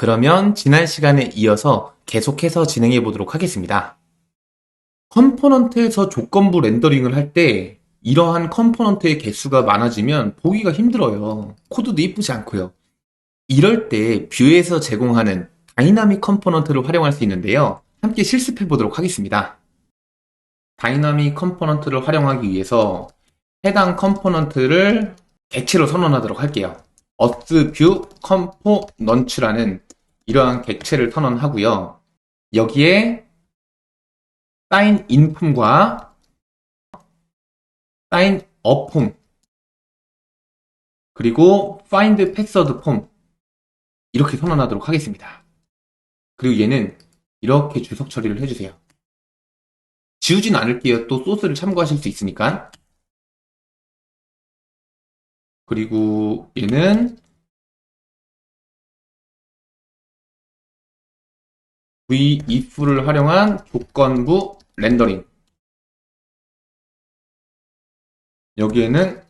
그러면 지난 시간에 이어서 계속해서 진행해 보도록 하겠습니다. 컴포넌트에서 조건부 렌더링을 할 때 이러한 컴포넌트의 개수가 많아지면 보기가 힘들어요. 코드도 이쁘지 않고요. 이럴 때 뷰에서 제공하는 다이나믹 컴포넌트를 활용할 수 있는데요. 함께 실습해 보도록 하겠습니다. 다이나믹 컴포넌트를 활용하기 위해서 해당 컴포넌트를 객체로 선언하도록 할게요. 어스뷰 컴포넌츠라는 이러한 객체를 선언하고요. 여기에 사인 인폼과 사인 어폼 그리고 find password 폼 이렇게 선언하도록 하겠습니다. 그리고 얘는 이렇게 주석 처리를 해주세요. 지우진 않을게요. 또 소스를 참고하실 수 있으니까. 그리고 얘는 VIF를 활용한 조건부 렌더링. 여기에는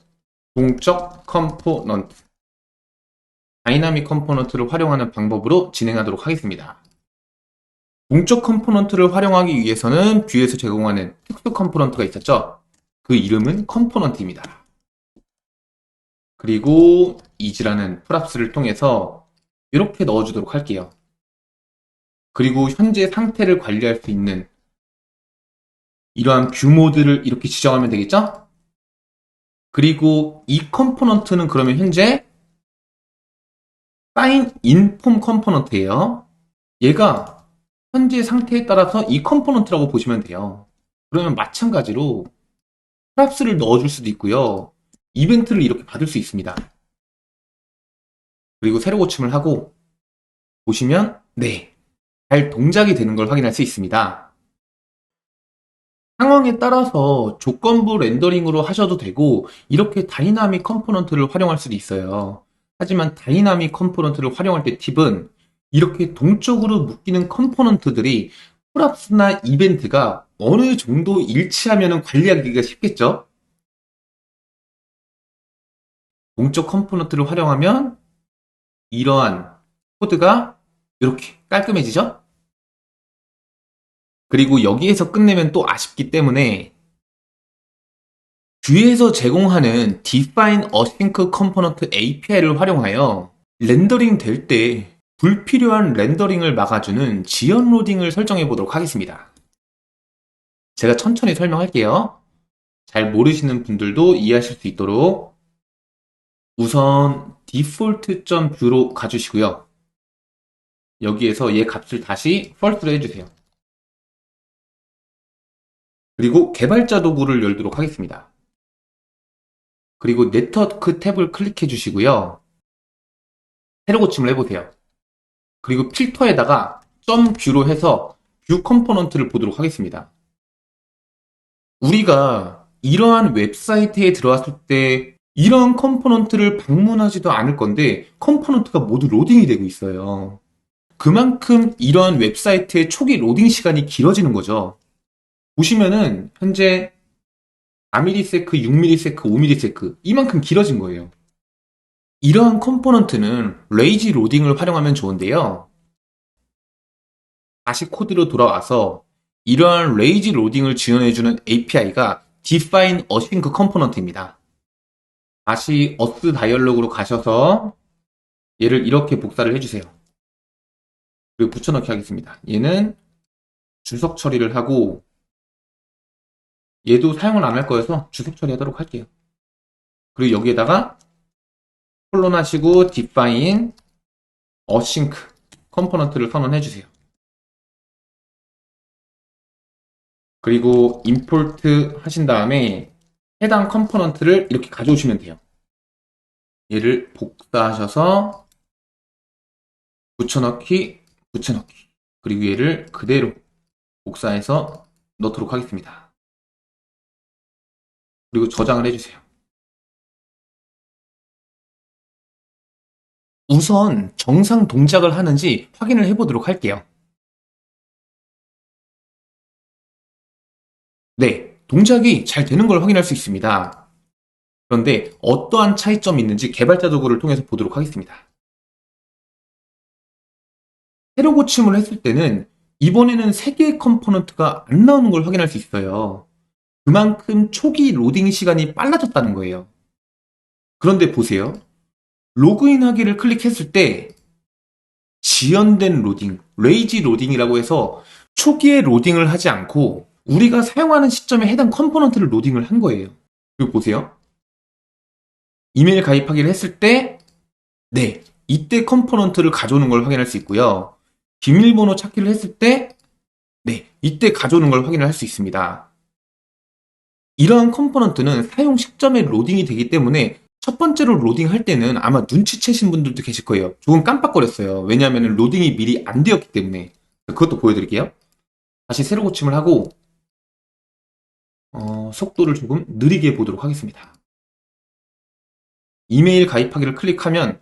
동적 컴포넌트, 다이나믹 컴포넌트를 활용하는 방법으로 진행하도록 하겠습니다. 동적 컴포넌트를 활용하기 위해서는 뷰에서 제공하는 특수 컴포넌트가 있었죠? 그 이름은 컴포넌트입니다. 그리고 이지라는 프랍스를 통해서 이렇게 넣어주도록 할게요. 그리고 현재 상태를 관리할 수 있는 이러한 뷰 모드를 이렇게 지정하면 되겠죠? 그리고 이 컴포넌트는 그러면 현재 사인 인폼 컴포넌트예요. 얘가 현재 상태에 따라서 이 컴포넌트라고 보시면 돼요. 그러면 마찬가지로 프랍스를 넣어줄 수도 있고요. 이벤트를 이렇게 받을 수 있습니다. 그리고 새로 고침을 하고 보시면 네, 잘 동작이 되는 걸 확인할 수 있습니다. 상황에 따라서 조건부 렌더링으로 하셔도 되고 이렇게 다이나믹 컴포넌트를 활용할 수도 있어요. 하지만 다이나믹 컴포넌트를 활용할 때 팁은 이렇게 동적으로 묶이는 컴포넌트들이 프랍스나 이벤트가 어느 정도 일치하면 관리하기가 쉽겠죠? 동적 컴포넌트를 활용하면 이러한 코드가 이렇게 깔끔해지죠? 그리고 여기에서 끝내면 또 아쉽기 때문에 뷰에서 제공하는 define async component API를 활용하여 렌더링 될 때 불필요한 렌더링을 막아주는 지연 로딩을 설정해 보도록 하겠습니다. 제가 천천히 설명할게요. 잘 모르시는 분들도 이해하실 수 있도록 우선 default.view로 가주시고요. 여기에서 얘 값을 다시 false로 해주세요. 그리고 개발자 도구를 열도록 하겠습니다. 그리고 네트워크 탭을 클릭해 주시고요. 새로 고침을 해보세요. 그리고 필터에다가 점 뷰로 해서 뷰 컴포넌트를 보도록 하겠습니다. 우리가 이러한 웹사이트에 들어왔을 때 이러한 컴포넌트를 방문하지도 않을 건데 컴포넌트가 모두 로딩이 되고 있어요. 그만큼 이러한 웹사이트의 초기 로딩 시간이 길어지는 거죠. 보시면은 현재 4ms, 6ms, 5ms 이만큼 길어진 거예요. 이러한 컴포넌트는 레이지 로딩을 활용하면 좋은데요. 다시 코드로 돌아와서 이러한 레이지 로딩을 지원해주는 API가 define async 컴포넌트입니다. 다시 어스 다이얼로그로 가셔서 얘를 이렇게 복사를 해주세요. 그리고 붙여넣기 하겠습니다. 얘는 주석 처리를 하고 얘도 사용을 안 할 거여서 주석 처리하도록 할게요. 그리고 여기에다가 콜론 하시고 define async 컴포넌트를 선언해 주세요. 그리고 import 하신 다음에 해당 컴포넌트를 이렇게 가져오시면 돼요. 얘를 복사하셔서 붙여넣기, 붙여넣기. 그리고 얘를 그대로 복사해서 넣도록 하겠습니다. 그리고 저장을 해주세요. 우선 정상 동작을 하는지 확인을 해보도록 할게요. 네, 동작이 잘 되는 걸 확인할 수 있습니다. 그런데 어떠한 차이점이 있는지 개발자 도구를 통해서 보도록 하겠습니다. 새로 고침을 했을 때는 이번에는 3개의 컴포넌트가 안 나오는 걸 확인할 수 있어요. 그만큼 초기 로딩 시간이 빨라졌다는 거예요. 그런데 보세요. 로그인 하기를 클릭했을 때 지연된 로딩, 레이지 로딩이라고 해서 초기에 로딩을 하지 않고 우리가 사용하는 시점에 해당 컴포넌트를 로딩을 한 거예요. 그리고 보세요. 이메일 가입하기를 했을 때, 네, 이때 컴포넌트를 가져오는 걸 확인할 수 있고요. 비밀번호 찾기를 했을 때, 네, 이때 가져오는 걸 확인할 수 있습니다. 이러한 컴포넌트는 사용 시점에 로딩이 되기 때문에 첫 번째로 로딩할 때는 아마 눈치채신 분들도 계실 거예요. 조금 깜빡거렸어요. 왜냐하면 로딩이 미리 안 되었기 때문에. 그것도 보여드릴게요. 다시 새로 고침을 하고 어, 속도를 조금 느리게 보도록 하겠습니다. 이메일 가입하기를 클릭하면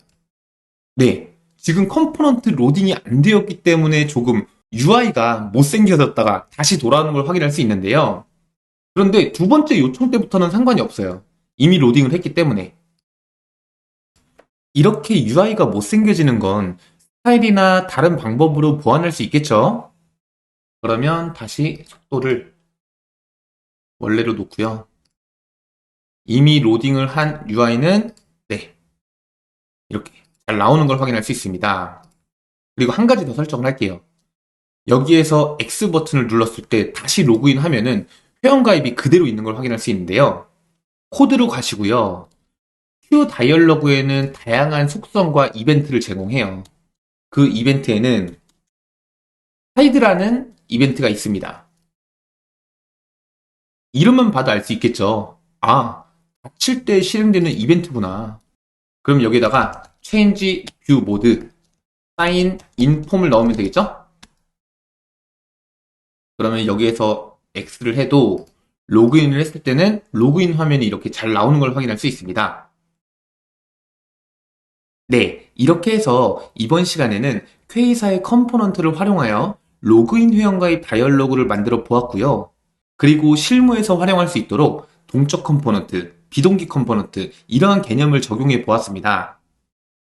네, 지금 컴포넌트 로딩이 안 되었기 때문에 조금 UI가 못생겨졌다가 다시 돌아오는 걸 확인할 수 있는데요. 그런데 두 번째 요청 때부터는 상관이 없어요. 이미 로딩을 했기 때문에. 이렇게 UI가 못생겨지는 건 스타일이나 다른 방법으로 보완할 수 있겠죠? 그러면 다시 속도를 원래로 놓고요. 이미 로딩을 한 UI는 네 이렇게 잘 나오는 걸 확인할 수 있습니다. 그리고 한 가지 더 설정을 할게요. 여기에서 X 버튼을 눌렀을 때 다시 로그인 하면은 회원가입이 그대로 있는 걸 확인할 수 있는데요. 코드로 가시고요. 큐 다이얼로그에는 다양한 속성과 이벤트를 제공해요. 그 이벤트에는 하이드라는 이벤트가 있습니다. 이름만 봐도 알 수 있겠죠. 아, 닫힐 때 실행되는 이벤트구나. 그럼 여기다가 change view mode, sign in 폼을 넣으면 되겠죠? 그러면 여기에서 X를 해도 로그인을 했을 때는 로그인 화면이 이렇게 잘 나오는 걸 확인할 수 있습니다. 네, 이렇게 해서 이번 시간에는 퀘이사의 컴포넌트를 활용하여 로그인 회원가입 다이얼로그를 만들어 보았고요. 그리고 실무에서 활용할 수 있도록 동적 컴포넌트, 비동기 컴포넌트 이러한 개념을 적용해 보았습니다.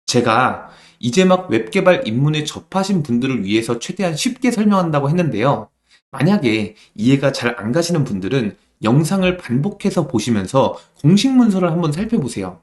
제가 이제 막 웹개발 입문에 접하신 분들을 위해서 최대한 쉽게 설명한다고 했는데요. 만약에 이해가 잘 안 가시는 분들은 영상을 반복해서 보시면서 공식 문서를 한번 살펴보세요.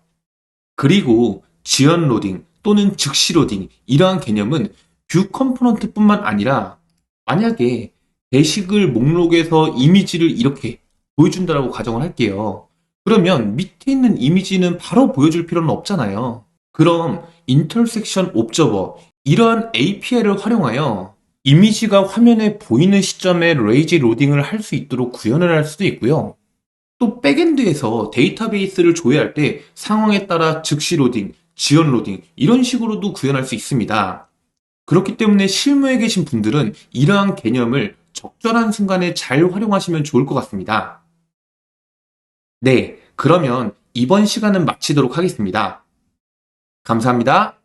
그리고 지연 로딩 또는 즉시 로딩 이러한 개념은 뷰 컴포넌트 뿐만 아니라 만약에 게시글 목록에서 이미지를 이렇게 보여준다라고 가정을 할게요. 그러면 밑에 있는 이미지는 바로 보여줄 필요는 없잖아요. 그럼 인터섹션 옵저버 이러한 API를 활용하여 이미지가 화면에 보이는 시점에 레이지 로딩을 할 수 있도록 구현을 할 수도 있고요. 또 백엔드에서 데이터베이스를 조회할 때 상황에 따라 즉시 로딩, 지연 로딩 이런 식으로도 구현할 수 있습니다. 그렇기 때문에 실무에 계신 분들은 이러한 개념을 적절한 순간에 잘 활용하시면 좋을 것 같습니다. 네, 그러면 이번 시간은 마치도록 하겠습니다. 감사합니다.